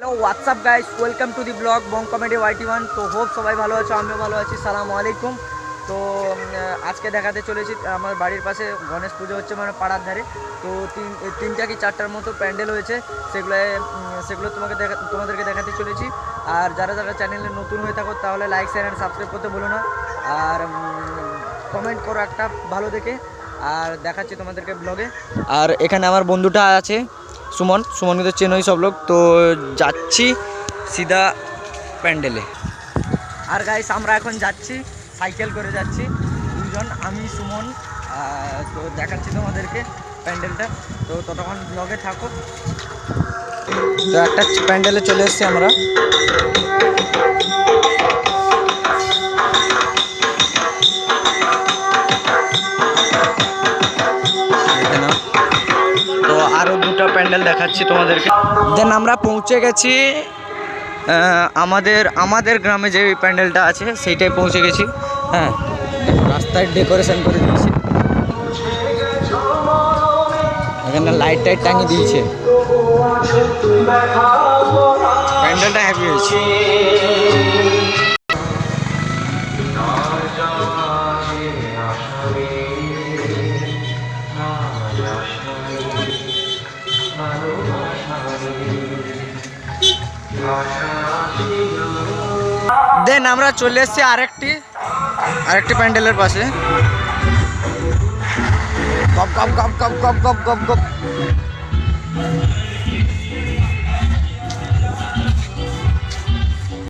Hello WhatsApp guys welcome to the blog Bong Comedy YT one তো hope সবাই ভালো আছো, আমিও ভালো আছি। সালাম আলাইকুম। তো আজকে দেখাতে চলেছি, আমার বাড়ির পাশে গণেশ পুজো হচ্ছে মানে পাড়ার ধারে। তো তিন তিনটা কি চারটার মতো প্যান্ডেল হয়েছে, সেগুলো সেগুলো তোমাকে দেখা, তোমাদেরকে দেখাতে চলেছি। আর যারা যারা চ্যানেলে নতুন হয়ে থাকো, তাহলে লাইক শেয়ার অ্যান্ড সাবস্ক্রাইব করতে বলো না। আর কমেন্ট করো একটা ভালো দেখে, আর দেখাচ্ছি তোমাদেরকে ব্লগে আর এখানে আমার বন্ধুটা আছে সুমন সুমন কিন্তু চেনই সব লোক। তো যাচ্ছি সিধা প্যান্ডেলে। আর গাইস আমরা এখন যাচ্ছি সাইকেল করে যাচ্ছি। দুজন, আমি, সুমন তো দেখাচ্ছি তোমাদেরকে প্যান্ডেলটা। তো ততক্ষণ ব্লগে থাকো। তো একটা প্যান্ডেলে চলে এসছি আমরা। দুটো প্যান্ডেল দেখাচ্ছি তোমাদেরকে। দেন আমরা পৌঁছে গেছি আমাদের আমাদের গ্রামে যে প্যান্ডেলটা আছে, সেইটাই পৌঁছে গেছি। হ্যাঁ রাস্তায় ডেকোরেশন করে দিয়েছি। এখানে লাইট টাইট টাঙিয়ে দিয়েছে। প্যান্ডেলটা হ্যাপি হয়েছে। দেন, আমরা চলে এসেছি আরেকটি আরেকটি প্যান্ডেলের পাশে। গপ গপ গপ গপ গপ গপ গপ গপ।